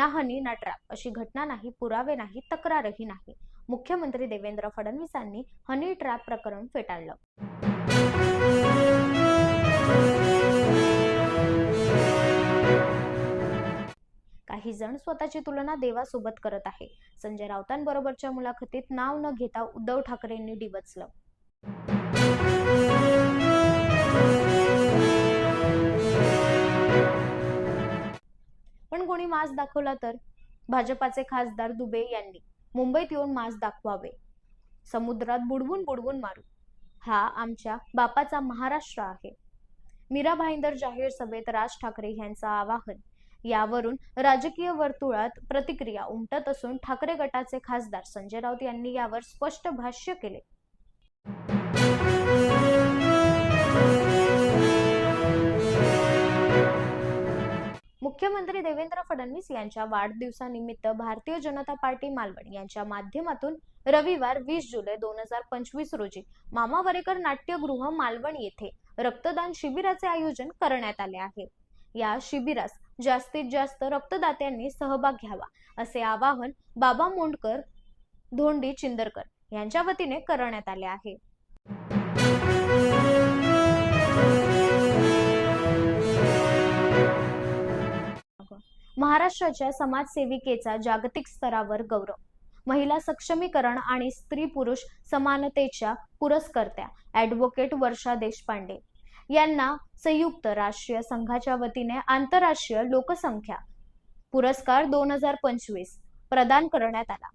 ना हनी ना ट्रॅप अशी घटना नाही पुरावे नाही तक्रारही नाही. मुख्यमंत्री देवेंद्र फडणवीसांनी हनी ट्रॅप प्रकरण फेटाळलं. काही जण स्वतःची तुलना देवासोबत करत आहे. संजय राऊतांबरोबरच्या मुलाखतीत नाव न घेता उद्धव ठाकरेंनी डिवचलं कोणी मास्क दाखवला तर? भाजपाचे खासदार दुबे यांनी मुंबईत येऊन मास्क दाखवावे. समुद्रात बुडवून बुडवून मारू. हा आमच्या बापाचा महाराष्ट्र आहे. मीरा भाईंदर जाहीर सभेत राज ठाकरे यांचं आवाहन. यावरून राजकीय वर्तुळात प्रतिक्रिया उमटत असून ठाकरे गटाचे खासदार संजय राऊत यांनी यावर स्पष्ट भाष्य केले. मुख्यमंत्री देवेंद्र फडणवीस यांच्या वाढदिवसानिमित्त भारतीय जनता पार्टी मालवण यांच्या माध्यमातून रविवार वीस जुलै दोन हजार पंचवीस रोजी मामा वरेकर नाट्यगृह मालवण येथे रक्तदान शिबिराचे आयोजन करण्यात आले आहे. या शिबिरास जास्तीत जास्त रक्तदात्यांनी सहभाग घ्यावा असे आवाहन बाबा मोंडकर धोंडी चिंदरकर यांच्या वतीने करण्यात आले आहे. महाराष्ट्राच्या समाजसेविकेचा जागतिक स्तरावर गौरव. महिला सक्षमीकरण आणि स्त्री पुरुष समानतेच्या पुरस्कर्त्या ऍडव्होकेट वर्षा देशपांडे यांना संयुक्त राष्ट्रीय संघाच्या वतीने आंतरराष्ट्रीय लोकसंख्या पुरस्कार दोन हजार पंचवीस प्रदान करण्यात आला.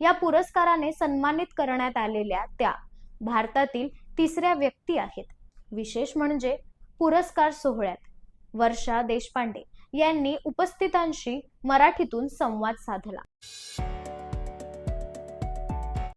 या पुरस्काराने सन्मानित करण्यात आलेल्या त्या भारतातील तिसऱ्या व्यक्ती आहेत. विशेष म्हणजे पुरस्कार सोहळ्यात वर्षा देशपांडे यांनी उपस्थितांशी मराठीतून संवाद साधला.